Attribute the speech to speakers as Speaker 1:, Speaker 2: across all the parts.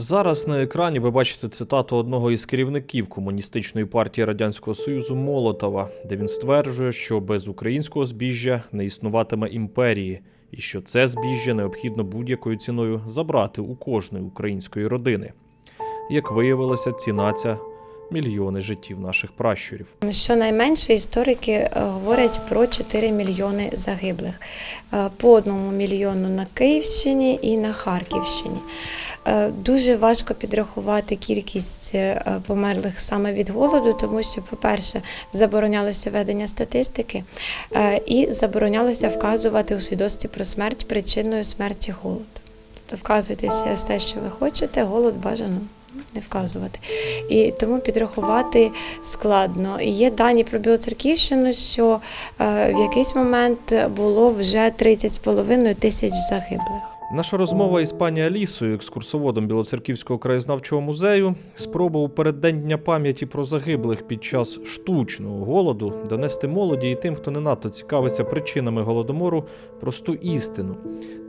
Speaker 1: Зараз на екрані ви бачите цитату одного із керівників комуністичної партії Радянського Союзу Молотова, де він стверджує, що без українського збіжжя не існуватиме імперії, і що це збіжжя необхідно будь-якою ціною забрати у кожної української родини. Як виявилося, ціна ця мільйони життів наших пращурів.
Speaker 2: Щонайменше історики е, говорять про 4 мільйони загиблих, Е, по одному мільйону на Київщині і на Харківщині. Е, Дуже важко підрахувати кількість померлих саме від голоду, тому що, по-перше, заборонялося ведення статистики і заборонялося вказувати у свідоцтві про смерть причиною смерті голоду. Тобто вказуйте все, що ви хочете, голод бажано не вказувати. І тому підрахувати складно. І Є дані про Білоцерківщину, що е, в якийсь момент було вже 30,5 тисяч загиблих.
Speaker 1: Наша розмова із пані Алісою, екскурсоводом Білоцерківського краєзнавчого музею, спроба у переддень пам'яті про загиблих під час штучного голоду донести молоді і тим, хто не надто цікавиться причинами голодомору, просту істину.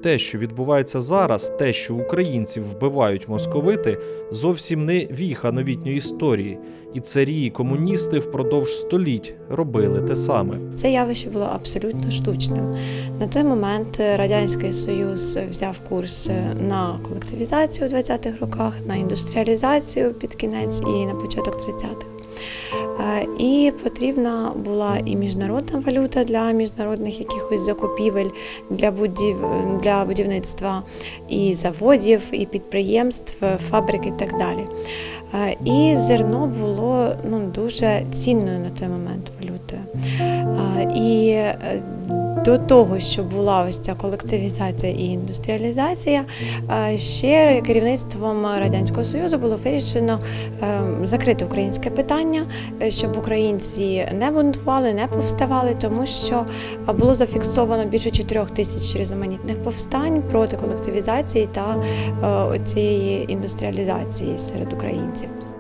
Speaker 1: Те, що відбувається зараз, те, що українців вбивають московити, зовсім не віха новітньої історії. І царі, і комуністи впродовж століть робили те саме.
Speaker 2: Це явище було абсолютно штучним. На той момент е, Радянський Союз взяв курс е, на колективізацію у 20-х роках, на індустріалізацію під кінець і на початок 30-х. Е, І потрібна була і міжнародна валюта для міжнародних якихось закупівель для будів для будівництва і заводів, і підприємств, фабрик і так далі. І зерно було ну, дуже цінною на той момент валютою. І е, до того, що була ось ця колективізація і індустріалізація, ще керівництвом Радянського Союзу було вирішено е, закрити українське питання, е, щоб українці не бунтували, не повставали, тому що було зафіксовано більше 4 тисяч різноманітних повстань проти колективізації та цієї індустріалізації серед українців.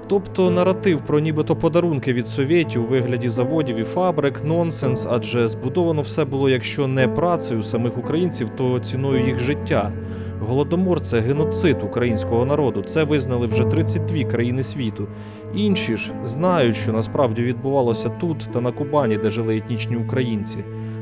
Speaker 1: Тобто наратив про нібито подарунки від совєтів у вигляді заводів і фабрик нонсенс, адже збудовано все було, якщо не працею самих українців, то ціною їх життя. Голодомор це геноцид українського народу. Це визнали вже 32 країни світу. Інші ж знають, що насправді відбувалося тут та на Кубані, де жили етнічні українці,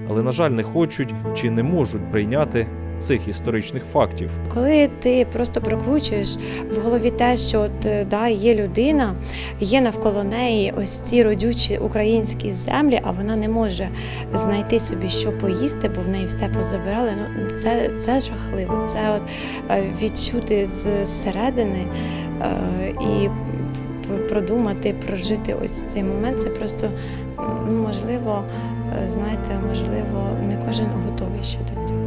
Speaker 1: але на жаль, не хочуть чи не можуть прийняти цих історичних фактів.
Speaker 2: Коли ти просто прокручуєш в голові те, що от е, да, є людина, є навколо неї ось ці родючі українські землі, а вона не може знайти собі, що поїсти, бо в неї все позабирали. Ну це, це жахливо. Це от е, відчути зсередини е, і продумати, прожити ось цей момент. Це просто можливо, знаєте, можливо, не кожен готовий ще до цього.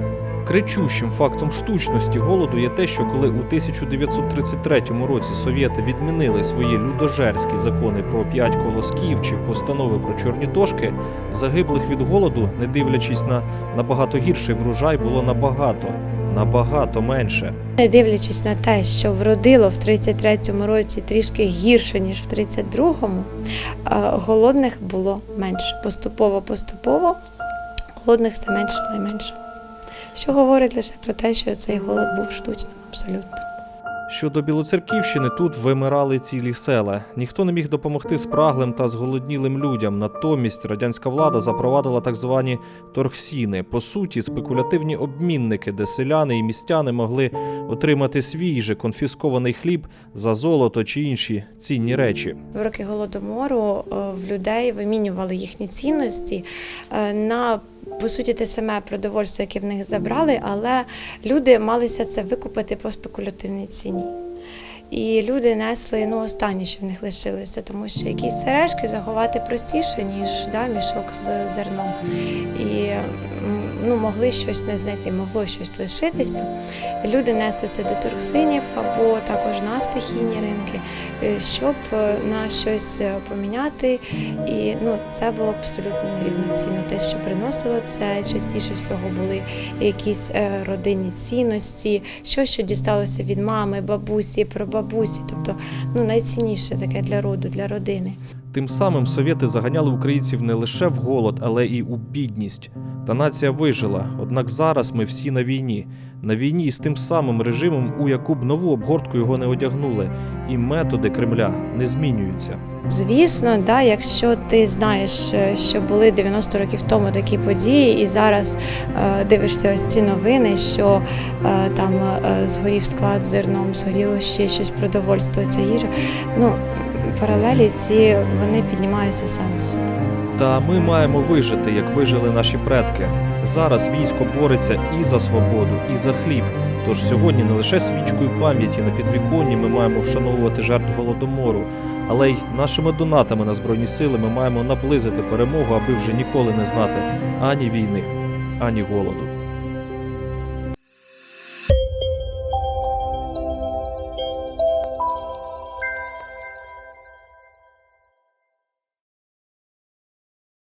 Speaker 1: Кричущим фактом штучності голоду є те, що коли у 1933 році совєти відмінили свої людожерські закони про п'ять колосків чи постанови про чорні дошки, загиблих від голоду, не дивлячись на набагато гірший врожай, було набагато, набагато менше.
Speaker 2: Не дивлячись на те, що вродило в 33-му році трішки гірше, ніж в 32-му, е, голодних було менше. Поступово, поступово голодних все менше і менше. Що говорить лише про те, що цей голод був штучним абсолютно.
Speaker 1: Щодо Білоцерківщини, тут вимирали цілі села. Ніхто не міг допомогти спраглим та зголоднілим людям. Натомість радянська влада запровадила так звані торгсіни, по суті, спекулятивні обмінники, де селяни і містяни могли отримати свій же конфіскований хліб за золото чи інші цінні речі.
Speaker 2: В роки голодомору е, в людей вимінювали їхні цінності е, на по суті те саме продовольство, яке в них забрали, але люди малися це викупити по спекулятивній ціні. І люди несли ну, останнє, що в них лишилося, тому що якісь сережки заховати простіше, ніж да, мішок з зерном. І ну, могли щось не знайти, могло щось лишитися. Люди несли це до торгсинів або також на стихійні ринки, е, щоб е, на щось е, поміняти. І ну, це було абсолютно нерівноцінно. Те, що приносило це, частіше всього були якісь родинні цінності, що що дісталося від мами, бабусі, прабабусі, тобто ну, найцінніше таке для роду, для родини.
Speaker 1: Тим самим совєти заганяли українців не лише в голод, але і у бідність. Та нація вижила. Однак зараз ми всі на війні. На війні з тим самим режимом, у яку б нову обгортку його не одягнули, і методи Кремля не змінюються.
Speaker 2: Звісно, да, якщо ти знаєш, е, що були 90 років тому такі події, і зараз е, дивишся ось ці новини, що е, там е, згорів склад зерном, згоріло ще щось продовольство, ця їжа. Ну, паралелі ці вони піднімаються самі з собою.
Speaker 1: Та ми маємо вижити, як вижили наші предки. Зараз військо бореться і за свободу, і за хліб. Тож сьогодні не лише свічкою пам'яті на підвіконні ми маємо вшановувати жертв голодомору, але й нашими донатами на збройні сили ми маємо наблизити перемогу, аби вже ніколи не знати ані війни, ані голоду.